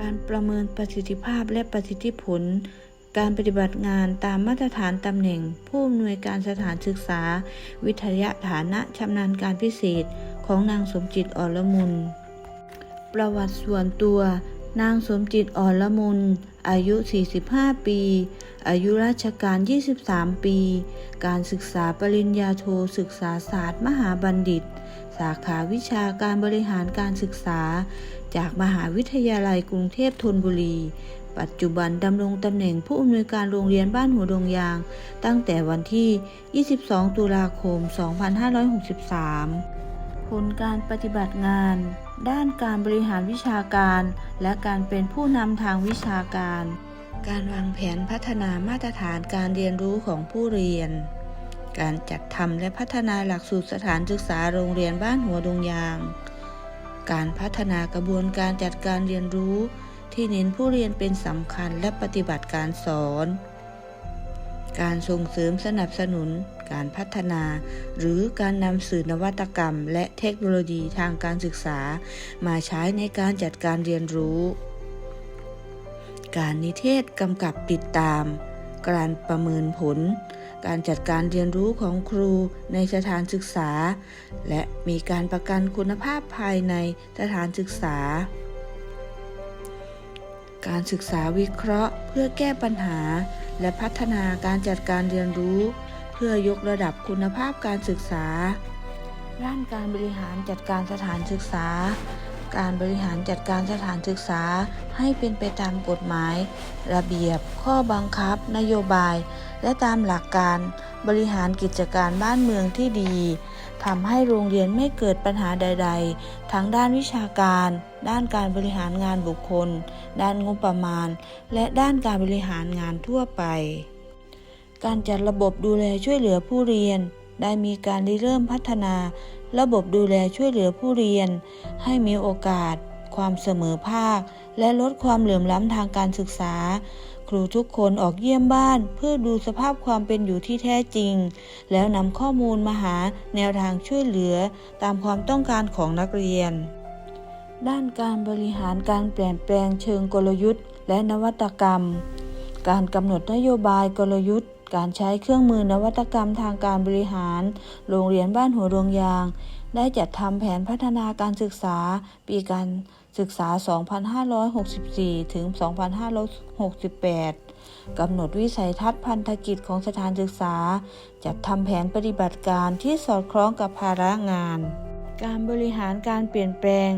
การประเมินประสิทธิภาพและประสิทธิผล การปฏิบัติงานตามมาตรฐานตำแหน่ง ผู้อำนวยการสถานศึกษา วิทยาฐานะชำนาญการพิเศษของนางสมจิตอ่อนละมุน ประวัติส่วนตัว นางสมจิตอ่อนละมุน อายุ 45 ปี อายุราชการ 23 ปี การศึกษาปริญญาโทศึกษาศาสตร์ มหาบัณฑิต สาขาวิชาการบริหารการศึกษา จากมหาวิทยาลัยกรุงเทพธนบุรี ปัจจุบันดำรงตำแหน่งผู้อำนวยการโรงเรียนบ้านหัวดงยาง ตั้งแต่วันที่ 22 ตุลาคม 2563 ผลการปฏิบัติงาน ด้านการบริหารวิชาการ และการเป็นผู้นำทางวิชาการ การวางแผนพัฒนามาตรฐานการเรียนรู้ของผู้เรียน การจัดทำและพัฒนาหลักสูตรสถานศึกษาโรงเรียนบ้านหัวดงยาง การพัฒนากระบวนการจัดการเรียนรู้ ที่เน้นผู้เรียนเป็นสำคัญและปฏิบัติการสอน การส่งเสริมสนับสนุน การพัฒนา หรือการนำสื่อนวัตกรรม และเทคโนโลยีทางการศึกษา มาใช้ในการจัดการเรียนรู้ การนิเทศกำกับติดตาม การประเมินผล การจัดการเรียนรู้ของครูในสถานศึกษา และมีการประกันคุณภาพภายในสถานศึกษาการศึกษาวิเคราะห์เพื่อแก้ปัญหา และพัฒนาการจัดการเรียนรู้ เพื่อยกระดับคุณภาพการศึกษา ด้านการบริหารจัดการสถานศึกษา การบริหารจัดการสถานศึกษาให้เป็นไปตามกฎหมาย ระเบียบ ข้อบังคับ นโยบาย และตามหลักการบริหารกิจการบ้านเมืองที่ดี ทำให้โรงเรียนไม่เกิดปัญหาใด ๆ ทั้งด้านวิชาการ ด้านการบริหารงานบุคคล ด้านงบประมาณ และด้านการบริหารงานทั่วไป การจัดระบบดูแลช่วยเหลือผู้เรียน ได้มีการริเริ่มพัฒนา ระบบดูแลช่วยเหลือผู้เรียน ให้มีโอกาส ความเสมอภาค และลดความเหลื่อมล้ำทางการศึกษา ครูทุกคนออกเยี่ยมบ้าน เพื่อดูสภาพความเป็นอยู่ที่แท้จริง แล้วนำข้อมูลมาหาแนวทางช่วยเหลือตามความต้องการของนักเรียน ด้านการบริหารการเปลี่ยนแปลงเชิงกลยุทธ์ และนวัตกรรม การกำหนดนโยบายกลยุทธ์ การใช้เครื่องมือนวัตกรรมทางการบริหาร โรงเรียนบ้านหัวดวงยาง ได้จัดทำแผนพัฒนาการศึกษาปีการศึกษา 2564 ถึง 2568 กำหนดวิสัยทัศน์พันธกิจของสถานศึกษา จัดทำแผนปฏิบัติการที่สอดคล้องกับภาระงาน การบริหารการเปลี่ยนแปลง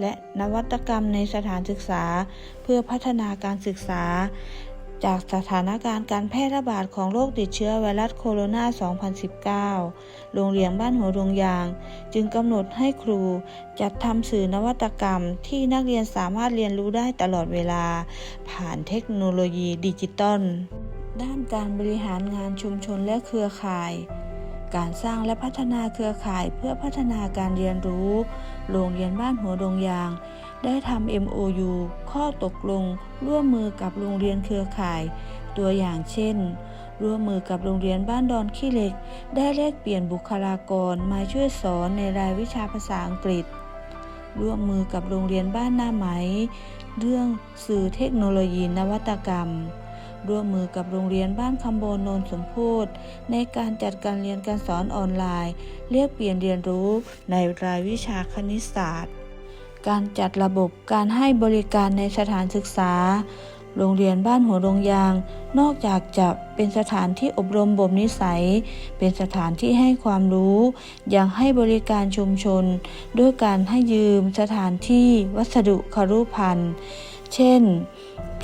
และนวัตกรรมในสถานศึกษา เพื่อพัฒนาการศึกษา จากสถานการณ์การแพร่ระบาดของโรคติดเชื้อไวรัสโคโรนา 2019 โรงเรียนบ้านหัวดงยาง จึงกำหนดให้ครู จัดทำสื่อนวัตกรรมที่นักเรียนสามารถเรียนรู้ได้ตลอดเวลา ผ่านเทคโนโลยีดิจิตอล ด้านการบริหารงานชุมชนและเครือข่าย การสร้างและพัฒนาเครือข่ายเพื่อพัฒนาการเรียนรู้ โรงเรียนบ้านหัวดงยาง ได้ทำ MOU ข้อตกลง ร่วมมือกับโรงเรียนเครือข่าย ตัวอย่างเช่น ร่วมมือกับโรงเรียนบ้านดอนขี้เหล็ก ได้แลกเปลี่ยนบุคลากรมาช่วยสอนในรายวิชาภาษาอังกฤษ ร่วมมือกับโรงเรียนบ้านหน้าไหม เรื่องสื่อเทคโนโลยีนวัตกรรม ร่วมมือกับโรงเรียนบ้านคำโบนโนนสมโพธในการจัดการเรียนการสอนออนไลน์เรียกเปลี่ยนเรียนรู้ในรายวิชาคณิตศาสตร์ การจัดระบบการให้บริการในสถานศึกษา โรงเรียนบ้านหัวดงยาง นอกจากจะเป็นสถานที่อบรมบ่มนิสัย เป็นสถานที่ให้ความรู้ ยังให้บริการชุมชน ด้วยการให้ยืมสถานที่วัสดุคารุพันธ์เช่น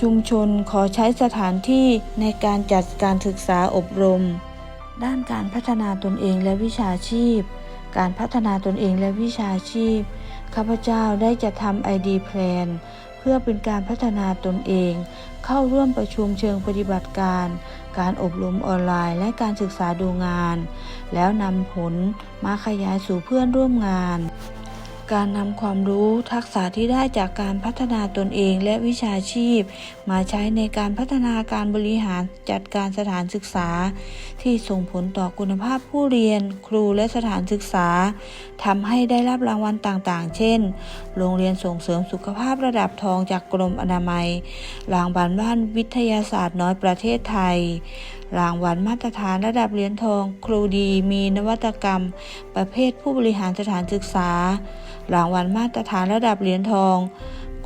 ชุมชนขอใช้สถานที่ในการจัดการศึกษาอบรม ด้านการพัฒนาตนเองและวิชาชีพ การพัฒนาตนเองและวิชาชีพ ข้าพเจ้าได้จะทำไอดีแพลนเพื่อเป็นการพัฒนาตนเอง เข้าร่วมประชุมเชิงปฏิบัติการ การอบรมออนไลน์และการศึกษาดูงาน แล้วนำผลมาขยายสู่เพื่อนร่วมงาน การนำความรู้ทักษะที่ได้จากการพัฒนาตนเองและวิชาชีพ มาใช้ในการพัฒนาการบริหารจัดการสถานศึกษา ที่ส่งผลต่อคุณภาพผู้เรียน ครูและสถานศึกษาทำให้ได้รับรางวัลต่างๆ เช่น โรงเรียนส่งเสริมสุขภาพระดับทองจากกรมอนามัย รางวัลบ้านวิทยาศาสตร์น้อยประเทศไทยรางวัลมาตรฐานระดับเหรียญทอง ครูดีมีนวัตกรรม ประเภทผู้บริหารสถานศึกษา รางวัลมาตรฐานระดับเหรียญทอง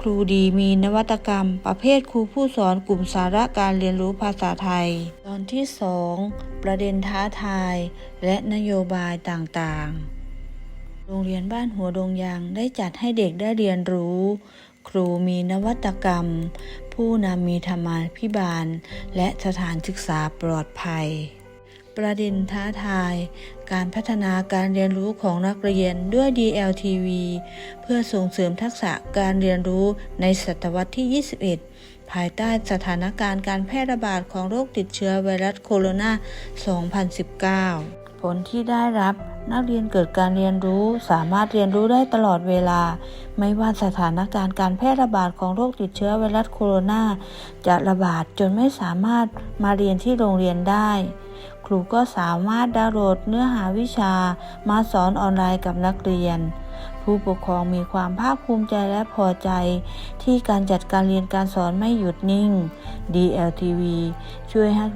ครูดีมีนวัตกรรม ประเภทครูผู้สอนกลุ่มสาระการเรียนรู้ภาษาไทย ตอนที่ 2 ประเด็นท้าทาย และนโยบายต่างๆ โรงเรียนบ้านหัวดงยางได้จัดให้เด็กได้เรียนรู้ ครูมีนวัตกรรม ผู้นำมีธรรมาภิบาล และสถานศึกษาปลอดภัย ประเด็นท้าทาย การพัฒนาการเรียนรู้ของนักเรียนด้วย DLTV เพื่อส่งเสริมทักษะการเรียนรู้ในศตวรรษที่ 21 ภายใต้สถานการณ์การแพร่ระบาดของโรคติดเชื้อไวรัสโคโรนา 2019 ผลที่ได้รับ นักเรียนเกิดการเรียนรู้สามารถเรียนรู้ได้ตลอดเวลา ไม่ว่าสถานการณ์การแพร่ระบาดของโรคติดเชื้อไวรัสโคโรนาจะระบาดจนไม่สามารถมาเรียนที่โรงเรียนได้ ครูก็สามารถดาวน์โหลดเนื้อหาวิชา มาสอนออนไลน์กับนักเรียน ผู้ปกครองมีความภาคภูมิใจและพอใจ ที่การจัดการเรียนการสอนไม่หยุดนิ่ง DLTV ช่วยให้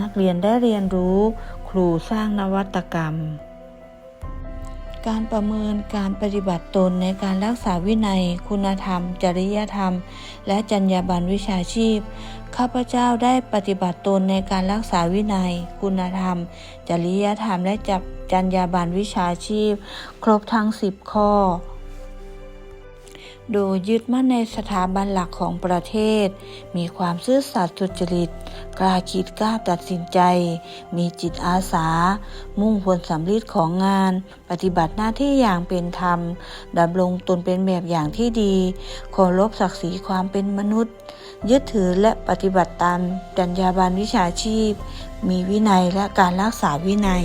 นักเรียนได้เรียนรู้ ครูสร้างนวัตกรรม การประเมินการปฏิบัติตนในการรักษาวินัย คุณธรรม จริยธรรม และจรรยาบรรณวิชาชีพ ข้าพเจ้าได้ปฏิบัติตนในการรักษาวินัย คุณธรรม จริยธรรม และจับจรรยาบรรณวิชาชีพ ครบทั้ง 10 ข้อ โดยยึดมั่นในสถาบันหลักของประเทศ มีความซื่อสัตย์สุจริต กล้าคิดกล้าตัดสินใจ มีจิตอาสา มุ่งผลสำลิดของงาน ปฏิบัติหน้าที่อย่างเป็นธรรมดำรงตนเป็นแบบอย่างที่ดีเคารพศักดิ์ศรีความเป็นมนุษย์ ยึดถือและปฏิบัติตามจรรยาบรรณวิชาชีพ มีวินัยและการรักษาวินัย